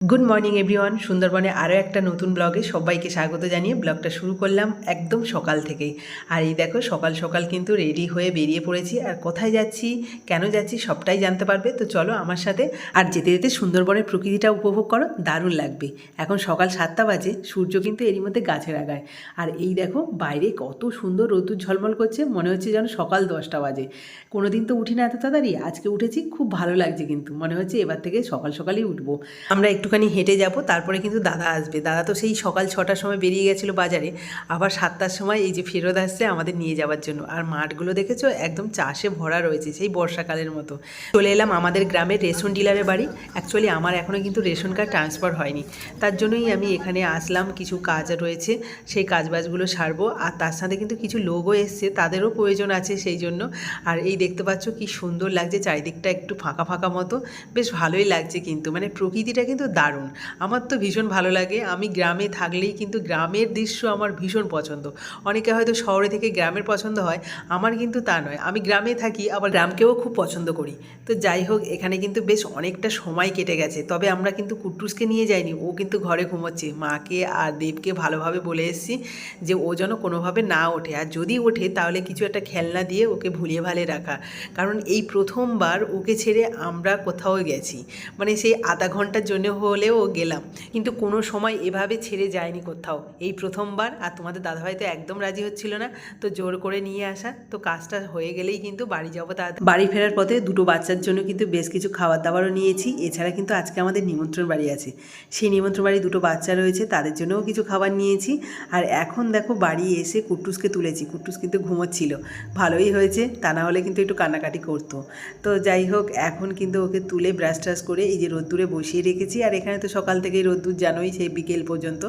Good morning everyone সুন্দরবনে আরও একটা নতুন ব্লগে সবাইকে স্বাগত জানিয়ে ব্লগটা শুরু করলাম একদম সকাল থেকেই। আর এই দেখো, সকাল সকাল কিন্তু রেডি হয়ে বেরিয়ে পড়েছি। আর কোথায় যাচ্ছি, কেন যাচ্ছি সবটাই জানতে পারবে। তো চলো আমার সাথে, আর যেতে যেতে সুন্দরবনের প্রকৃতিটা উপভোগ করো, দারুণ লাগবে। এখন সকাল সাতটা বাজে, সূর্য কিন্তু এরই মধ্যে গাছে আগায়। আর এই দেখো, বাইরে কত সুন্দর রোদ্দুর ঝলমল করছে, মনে হচ্ছে যেন সকাল দশটা বাজে। কোনো দিন তো উঠি না এত তাড়াতাড়ি, আজকে উঠেছি, খুব ভালো লাগছে কিন্তু। মনে হচ্ছে এবার থেকে সকাল সকালই উঠবো। আমরা একটুখানি হেঁটে যাব, তারপরে কিন্তু দাদা আসবে। দাদা তো সেই সকাল ছটার সময় বেরিয়ে গেছিল বাজারে, আবার সাতটার সময় এই যে ফেরত আসছে আমাদের নিয়ে যাওয়ার জন্য। আর মাঠগুলো দেখেছ? একদম চাষে ভরা রয়েছে সেই বর্ষাকালের মতো। চলে এলাম আমাদের গ্রামের রেশন ডিলারের বাড়ি। অ্যাকচুয়ালি আমার এখনও কিন্তু রেশন কার্ড ট্রান্সফার হয়নি। তার জন্যই আমি এখানে আসলাম, কিছু কাজ রয়েছে, সেই কাজবাজগুলো সারবো। আর তার সাথে কিন্তু কিছু লোকও এসছে, তাদেরও প্রয়োজন আছে সেই জন্য। আর এই দেখতে পাচ্ছ কি সুন্দর লাগছে, চারিদিকটা একটু ফাঁকা ফাঁকা মতো। বেশ ভালোই লাগছে কিন্তু মানে প্রকৃতিটা কিন্তু দারুণ। আমার তো ভীষণ ভালো লাগে। আমি গ্রামে থাকলেই কিন্তু গ্রামের দৃশ্য আমার ভীষণ পছন্দ। অনেকে হয়তো শহরে থেকে গ্রামের পছন্দ হয়, আমার কিন্তু তা নয়। আমি গ্রামে থাকি, আবার গ্রামকেও খুব পছন্দ করি। তো যাই হোক, এখানে কিন্তু বেশ অনেকটা সময় কেটে গেছে। তবে আমরা কিন্তু কুট্টুসকে নিয়ে যাইনি। ও কিন্তু ঘরে ঘুমোচ্ছে। মাকে আর দেবকে ভালোভাবে বলে এসেছি যে, ও যেন কোনোভাবে না ওঠে। আর যদি ওঠে, তাহলে কিছু একটা খেলনা দিয়ে ওকে ভুলিয়ে ভালে রাখা। কারণ এই প্রথমবার ওকে ছেড়ে আমরা কোথাও গেছি। মানে সেই আধা ঘণ্টার জন্য হলেও গেলাম। কিন্তু কোনো সময় এভাবে ছেড়ে যায়নি কোথাও। এই প্রথমবার, আর তোমাদের দাদাভাই তো একদম রাজি হচ্ছিল না। তো জোর করে নিয়ে আসা। তো কাজটা হয়ে গেলেই কিন্তু বাড়ি যাব তা বাড়ি ফেরার পথে দুটো বাচ্চার জন্য কিন্তু বেশ কিছু খাবার দাবারও নিয়েছি। এছাড়া কিন্তু আজকে আমাদের নিমন্ত্রণ বাড়ি আছে। সেই নিমন্ত্রণ বাড়ি দুটো বাচ্চা রয়েছে, তাদের জন্যও কিছু খাবার নিয়েছি। আর এখন দেখো বাড়ি এসে কুট্টুসকে তুলেছি। কুট্টুস কিন্তু ঘুমোচ্ছিল। ভালোই হয়েছে, তা না হলে কিন্তু একটু কান্নাকাটি করতো। তো যাই হোক, এখন কিন্তু ওকে তুলে ব্রাশ ট্রাশ করে এই যে রোদ্দুরে বসিয়ে রেখেছি। আর এখানে তো সকাল থেকেই রোদ্দুর জানোই সেই বিকেল পর্যন্ত।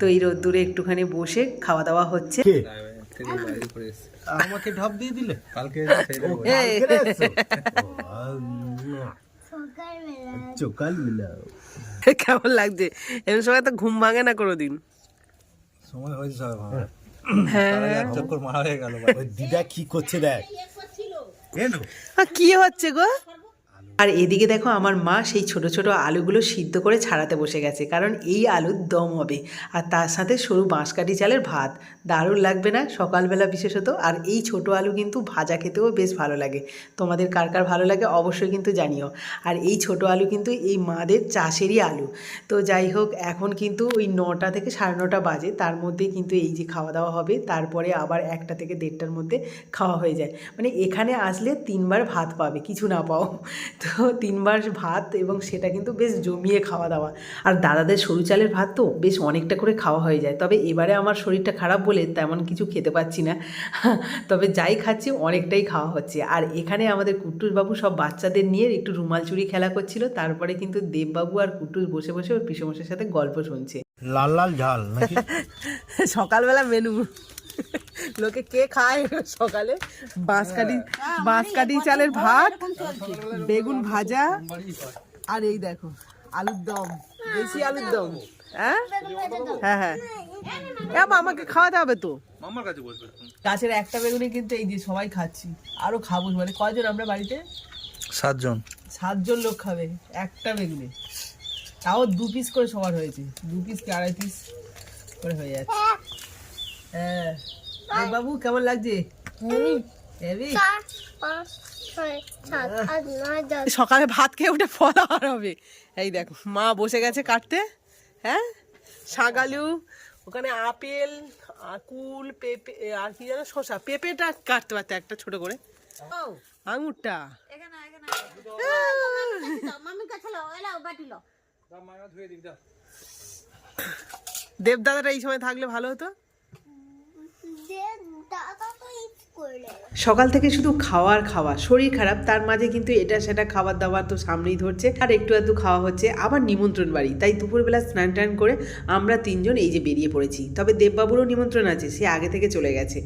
তো এই রোদ্দুরে একটুখানি বসে খাওয়া দাওয়া হচ্ছে আমাকে ঢপ দিয়ে দিলে? কালকে সেই দেবো। কেমন লাগছে? এমন সময় তো ঘুম ভাঙে না কোনোদিন। সময় হয়েছে ভালো হ্যাঁ। মারা হয়ে গেল। দিদা কি করছে দেখ। কি হচ্ছে গো? আর এদিকে দেখো আমার মা সেই ছোট ছোট আলুগুলো সিদ্ধ করে ছাড়াতে বসে গেছে, কারণ এই আলুর দম হবে। আর তার সাথে সরু বাঁশকাঠি চালের ভাত, দারুণ লাগবে না সকালবেলা বিশেষত? আর এই ছোট আলু কিন্তু ভাজা খেতেও বেশ ভালো লাগে। তোমাদের কার কার ভালো লাগে অবশ্যই কিন্তু জানিও। আর এই ছোট আলু কিন্তু এই মাদের চাষেরই আলু। তো যাই হোক, এখন কিন্তু ওই নটা থেকে সাড়ে নটা বাজে, তার মধ্যেই কিন্তু এই যে খাওয়া দাওয়া হবে, তারপরে আবার একটা থেকে দেড়টার মধ্যে খাওয়া হয়ে যায়। মানে এখানে আসলে তিনবার ভাত পাবে, কিছু না পাও। তো তিনবার ভাত এবং সেটা কিন্তু বেশ জমিয়ে খাওয়া দাওয়া। আর দাদাদের সরু চালের ভাত তো বেশ অনেকটা করে খাওয়া হয়ে যায়। তবে এবারে আমার শরীরটা খারাপ বলে তেমন কিছু খেতে পাচ্ছি না। তবে যাই খাচ্ছি অনেকটাই খাওয়া হচ্ছে। আর এখানে আমাদের কুট্টুস বাবু সব বাচ্চাদের নিয়ে একটু রুমাল চুরি খেলা করছিল। তারপরে কিন্তু দেববাবু আর কুট্টুস বসে বসে ওর পিসমশের সাথে গল্প শুনছে। লাল লাল ঝাল সকালবেলা মেনু লোকে কে খায় সকালে? বাঁশকাঠি বাঁশকাঠি চালের ভাত বেগুন ভাজা আর এই দেখো আলুর দম দেশি আলুর দম। হ্যাঁ? হ্যাঁ হ্যাঁ। আমাকে খাওয়াতে হবে তো। মামার কাছে বসবে গাছের একটা বেগুনি কিন্তু এই যে সবাই খাচ্ছি আরও খাব মানে কয়জন আমরা বাড়িতে? সাতজন। সাতজন লোক খাবে একটা বেগুনি। তাও দু পিস করে সবার হয়েছে। দু পিস কি আড়াই পিস করে হয়ে যাচ্ছে। হ্যাঁ বাবু কেমন লাগছে? সকালে ভাত খেয়ে উঠে ফলার হবে। এই দেখো মা বসে গেছে কাটতে হ্যাঁ? শাগালু ওখানে আপেল আর কুল পেঁপে আর কি যেন শসা। পেঁপেটা কাটতে পারতে একটা ছোট করে। আঙুরটা। দেবদাদাটা এই সময় থাকলে ভালো হতো? 天，打到对。সকাল থেকে শুধু খাওয়ার খাওয়া। শরীর খারাপ, তার মাঝে কিন্তু এটা সেটা খাবার দাবার তো সামনেই ধরছে। আর একটু একটু খাওয়া হচ্ছে, আবার নিমন্ত্রণ বাড়ি। তাই দুপুরবেলা স্নান টান করে আমরা তিনজন এই যে বেরিয়ে পড়েছি। তবে দেববাবুরও নিমন্ত্রণ আছে, সে আগে থেকে চলে গেছে।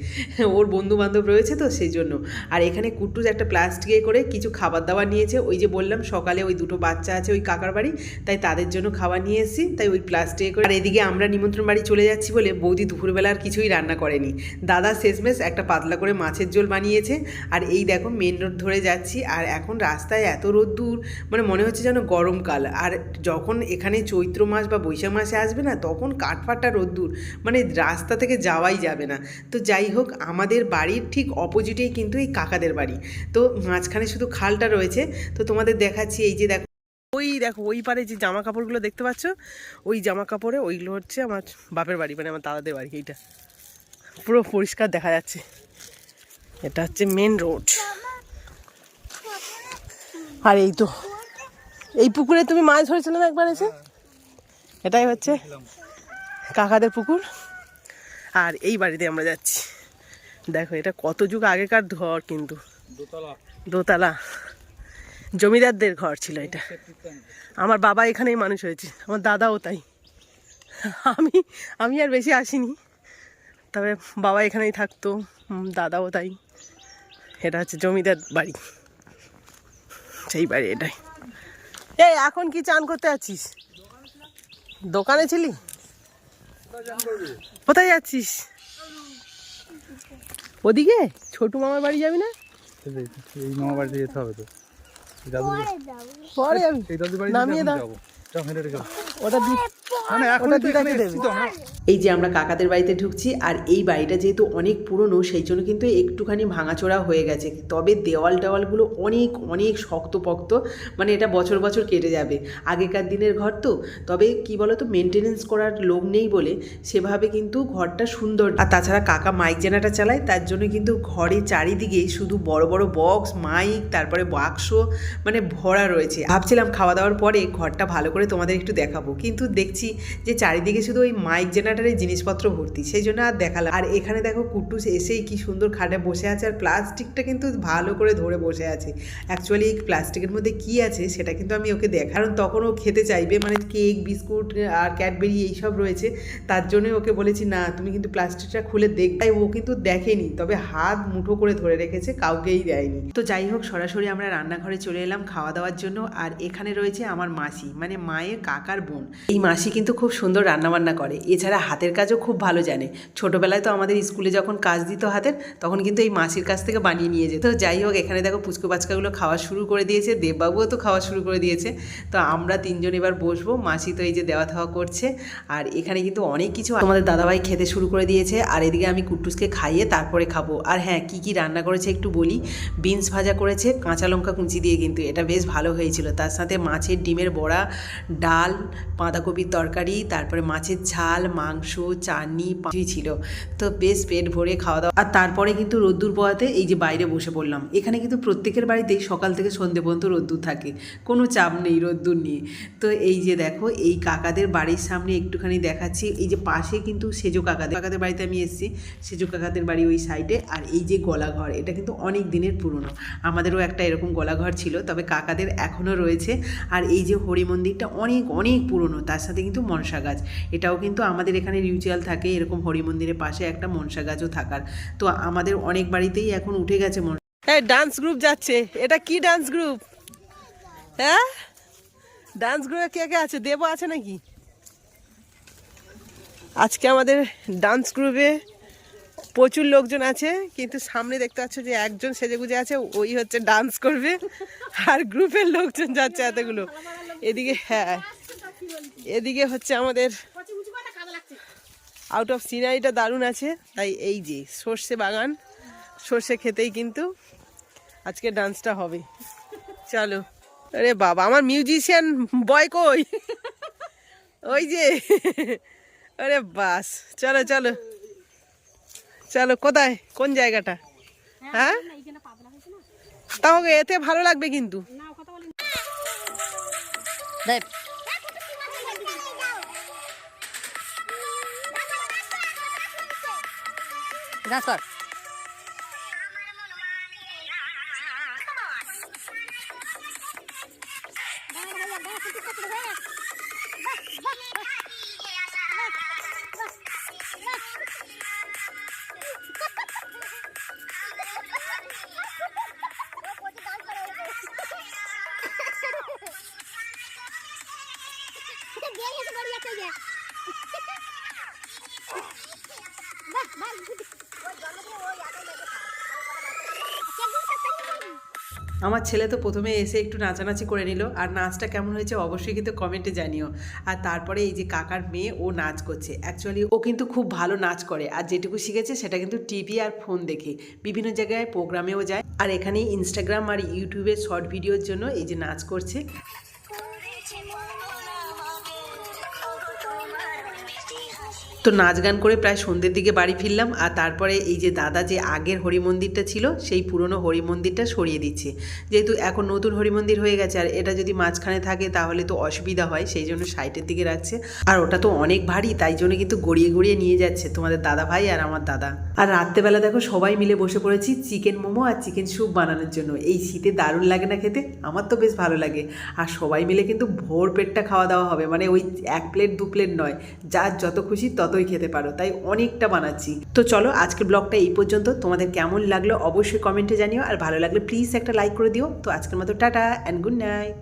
ওর বন্ধু বান্ধব রয়েছে তো সেই জন্য আর এখানে কুট্টুস একটা প্লাস্টিকে করে কিছু খাবার দাবার নিয়েছে। ওই যে বললাম, সকালে ওই দুটো বাচ্চা আছে ওই কাকার বাড়ি, তাই তাদের জন্য খাবার নিয়ে এসেছি। তাই ওই প্লাস্টিকে করে আর এদিকে আমরা নিমন্ত্রণ বাড়ি চলে যাচ্ছি বলে বৌদি দুপুরবেলা আর কিছুই রান্না করেনি। দাদা শেষমেশ একটা পাতলা করে মাছের ঝোল বানিয়েছে। আর এই দেখো মেন রোড ধরে যাচ্ছি, আর এখন রাস্তায় এত রোদ্দুর মানে মনে হচ্ছে যেন গরমকাল। আর যখন এখানে চৈত্র মাস বা বৈশাখ মাসে আসবে না, তখন কাঠফাটা রোদ্দুর মানে রাস্তা থেকে যাওয়াই যাবে না। তো যাই হোক, আমাদের বাড়ির ঠিক অপোজিটেই কিন্তু এই কাকাদের বাড়ি। তো মাঝখানে শুধু খালটা রয়েছে, তো তোমাদের দেখাচ্ছি এই যে দেখো, ওই দেখো, ওই পারে যে জামা কাপড়গুলো দেখতে পাচ্ছ, ওই জামা কাপড়ে ওইগুলো হচ্ছে আমার বাপের বাড়ি মানে আমার দাদাদের বাড়ি, এইটা। পুরো পরিষ্কার দেখা যাচ্ছে। এটা হচ্ছে মেন রোড আর এই তো এই পুকুরে তুমি মাছ ধরেছিলে না একবার এসে? এটাই হচ্ছে কাকাদের পুকুর। আর এই বাড়িতে আমরা যাচ্ছি। দেখো এটা কত যুগ আগেকার ঘর কিন্তু। দোতলা। দোতলা। জমিদারদের ঘর ছিল এটা। আমার বাবা এখানেই মানুষ হয়েছে আমার দাদাও তাই। আমি আমি আর বেশি আসিনি। তবে বাবা এখানেই থাকতো। দাদাও তাই। এটা হচ্ছে জমিদার বাড়ি। সেই বাড়ি এটাই। এই এখন কি চান করতে আছিস দোকানে ছিলি? কোথায় যাচ্ছিস? ওদিকে? ছোটু মামার বাড়ি যাবি না? এই মামা বাড়িতে যেতে হবে তো। পরে যাবি। নামিয়ে দাও। ওটা মানে এখন। এসেছি তো এই যে আমরা কাকাদের বাড়িতে ঢুকছি আর এই বাড়িটা যেহেতু অনেক পুরনো সেই জন্য কিন্তু একটুখানি ভাঙাচোরা হয়ে গেছে। তবে দেওয়াল টেওয়ালগুলো অনেক অনেক শক্তপোক্ত মানে এটা বছর বছর কেটে যাবে। আগেকার দিনের ঘর তো তবে কি বলতো মেনটেনেন্স করার লোক নেই বলে সেভাবে কিন্তু ঘরটা সুন্দর আর তাছাড়া কাকা মাইক জেনাটা চালায় তার জন্য কিন্তু ঘরে চারিদিকে শুধু বড় বড় বক্স মাইক তারপরে বাক্স মানে ভরা রয়েছে। ভাবছিলাম খাওয়া দাওয়ার পরে ঘরটা ভালো করে তোমাদের একটু দেখাবো কিন্তু দেখছি যে চারিদিকে শুধু ওই মাইক জেনারেটারের জিনিসপত্র ভর্তি, সেই জন্য আর দেখালাম। আর এখানে দেখো কুট্টুস এসেই কি সুন্দর খাটে বসে আছে, আর প্লাস্টিকটা কিন্তু ভালো করে ধরে বসে আছে। অ্যাকচুয়ালি প্লাস্টিকের মধ্যে কি আছে সেটা কিন্তু আমি ওকে দেখ, কারণ তখন ও খেতে চাইবে মানে কেক, বিস্কুট, আর ক্যাডবেরি এইসব রয়েছে। তার জন্যই ওকে বলেছি, না, তুমি কিন্তু প্লাস্টিকটা খুলে দেখ তাই ও কিন্তু দেখেনি, তবে হাত মুঠো করে ধরে রেখেছে, কাউকেই দেয়নি। তো যাই হোক, সরাসরি আমরা রান্নাঘরে চলে এলাম খাওয়া দাওয়ার জন্য। আর এখানে রয়েছে আমার মাসি মানে মায়ের কাকার বোন। এই মাসি কিন্তু খুব সুন্দর রান্নাবান্না করে। এছাড়া হাতের কাজও খুব ভালো জানে। ছোটোবেলায় তো আমাদের স্কুলে যখন কাজ দিত হাতের, তখন কিন্তু এই মাসির কাছ থেকে বানিয়ে নিয়ে যেত। যাই হোক, এখানে দেখো পুচকু বাচ্চাগুলো খাওয়া শুরু করে দিয়েছে, দেববাবুও তো খাওয়া শুরু করে দিয়েছে। তো আমরা তিনজন এবার বসবো, মাসি তো এই যে দেওয়া থাওয়া করছে। আর এখানে কিন্তু অনেক কিছু আমাদের দাদাভাই খেতে শুরু করে দিয়েছে। আর এদিকে আমি কুট্টুসকে খাইয়ে তারপরে খাব। আর হ্যাঁ কি কি রান্না করেছে একটু বলি। বিনস ভাজা করেছে, কাঁচা লঙ্কা কুচি দিয়ে কিন্তু। এটা বেশ ভালো হয়েছিল। তার সাথে মাছের ডিমের বড়া, ডাল, বাঁধাকপির তরকারি, তারপরে মাছের ঝাল, মাংস, চাটনি, পাঁচই ছিল। তো বেশ পেট ভরে খাওয়া দাওয়া। আর তারপরে কিন্তু রোদ্দুর পোয়াতে এই যে বাইরে বসে পড়লাম। এখানে কিন্তু প্রত্যেকের বাড়িতেই সকাল থেকে সন্ধে পর্যন্ত রোদ্দুর থাকে। কোনো চাপ নেই, রোদ্দুর নিয়ে। তো এই যে দেখো, এই কাকাদের বাড়ির সামনে একটুখানি দেখাচ্ছি। এই যে পাশে কিন্তু সেজো কাকাদের কাকাদের বাড়িতে আমি এসেছি। সেজো কাকাদের বাড়ি ওই সাইডে। আর এই যে গলাঘর, এটা কিন্তু অনেক দিনের পুরনো। আমাদেরও একটা এরকম গলাঘর ছিল, তবে কাকাদের এখনও রয়েছে। আর এই যে হরি মন্দিরটা অনেক অনেক পুরনো। তার সাথে কিন্তু মনসা গাছ। এটাও কিন্তু আমাদের এখানে রিউচুয়াল থাকে, এরকম হরি মন্দিরের পাশে একটা মনসা গাছও থাকার। তো আমাদের অনেক বাড়িতেই এখন উঠে গেছে মন হ্যাঁ ডান্স গ্রুপ যাচ্ছে। এটা কি ডান্স গ্রুপ হ্যাঁ? ডান্স গ্রুপে কে কে আছে? দেব আছে নাকি? আজকে আমাদের ডান্স গ্রুপে প্রচুর লোকজন আছে, কিন্তু সামনে দেখতে পাচ্ছ যে একজন সেজেগুজে আছে, ওই হচ্ছে ডান্স করবে। আর গ্রুপের লোকজন যাচ্ছে এতগুলো। এদিকে হ্যাঁ। এদিকে হচ্ছে আমাদের আউট অফ সিনারিটা দারুণ আছে। তাই এই যে সর্ষে বাগান সর্ষে খেতেই কিন্তু আজকে ডান্সটা হবে। চলো। আরে বাবা আমার মিউজিশিয়ান বয় কই? ওই যে। আরে বাস চলো চলো। চলো কোথায়? কোন জায়গাটা? হ্যাঁ? তাহলে এতে ভালো লাগবে কিন্তু। ডান্স কর বাহ আমার ছেলে তো প্রথমে এসে একটু নাচানাচি করে নিল, আর নাচটা কেমন হয়েছে অবশ্যই কিন্তু কমেন্টে জানিও। আর তারপরে এই যে কাকার মেয়ে, ও নাচ করছে। অ্যাকচুয়ালি ও কিন্তু খুব ভালো নাচ করে, আর যেটুকু শিখেছে সেটা কিন্তু টিভি আর ফোন দেখে। বিভিন্ন জায়গায় প্রোগ্রামেও যায়। আর এখানে ইনস্টাগ্রাম আর ইউটিউবের শর্ট ভিডিওর জন্য এই যে নাচ করছে। তো নাচ গান করে প্রায় সন্ধ্যের দিকে বাড়ি ফিরলাম আর তারপরে এই যে দাদা যে আগের হরি মন্দিরটা ছিল, সেই পুরনো হরি মন্দিরটা সরিয়ে দিচ্ছে। যেহেতু এখন নতুন হরি মন্দির হয়ে গেছে আর এটা যদি মাঝখানে থাকে তাহলে তো অসুবিধা হয়, সেই জন্য সাইটের দিকে রাখছে। আর ওটা তো অনেক ভারী, তাই জন্য কিন্তু গড়িয়ে গড়িয়ে নিয়ে যাচ্ছে তোমাদের দাদা ভাই আর আমার দাদা। আর রাত্রেবেলা দেখো সবাই মিলে বসে পড়েছি চিকেন মোমো আর চিকেন স্যুপ বানানোর জন্য। এই শীতে দারুণ লাগে না খেতে, আমার তো বেশ ভালো লাগে। আর সবাই মিলে কিন্তু ভোর পেটটা খাওয়া দাওয়া হবে মানে ওই এক প্লেট দু প্লেট নয়, যার যত খুশি ততই খেতে পারো, তাই অনেকটা বানাচ্ছি। তো চলো, আজকের ব্লগটা এই পর্যন্ত। তোমাদের কেমন লাগল অবশ্যই কমেন্টে জানিও, আর ভালো লাগলে প্লিজ একটা লাইক করে দিও। তো আজকের মতো টাটা অ্যান্ড গুড নাইট